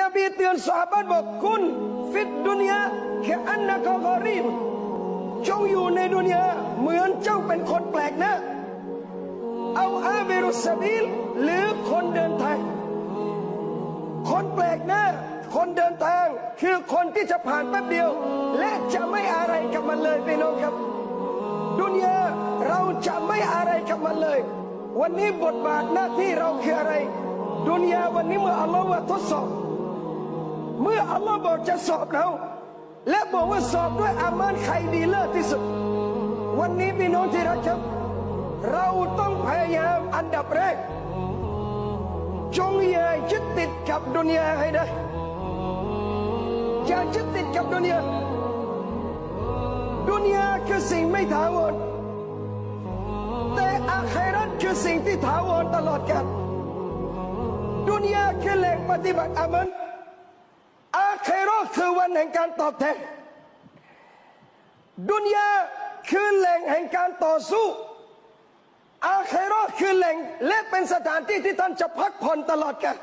นบีเตือนสาบานบอกคุณฟิดดุนยาแค่อันนักกอรีบจงอยู่ในดุนยาเหมือนเจ้าเป็นคนแปลกหน้าเอาอาเบรุสบิลหรือคนเดินทาง คนแปลกหน้า คนเดินทางคือคนที่จะผ่านแป๊บเดียว และจะไม่อะไรกับมันเลยพี่น้องครับ ดุนยาเราจะไม่อะไรกับมันเลย วันนี้บทบาทหน้าที่เราคืออะไร ดุนยาวันนี้เมื่ออัลลอฮ์ว่าทดสอบ อัลลอฮ์บอกจะสอบเราและบอกว่าสอบด้วยอามานใครดีเลิศที่สุด วันนี้พี่น้องที่รักครับ เราต้องพยายามอันดับแรก จงอย่ายึดติดกับดุนยาให้ได้อย่ายึดติดกับดุนยาดุนยาคือสิ่งไม่ถาวรแต่อาครัตคือสิ่งที่ถาวรตลอดกาลดุนยาคือแหล่งปฏิบัติอามัน คือวันแห่งการตอบแทน ดุนยาคือแหล่งแห่งการต่อสู้ อาเครคือแหล่งและเป็นสถานที่ที่ท่านจะพักผ่อนตลอดกาล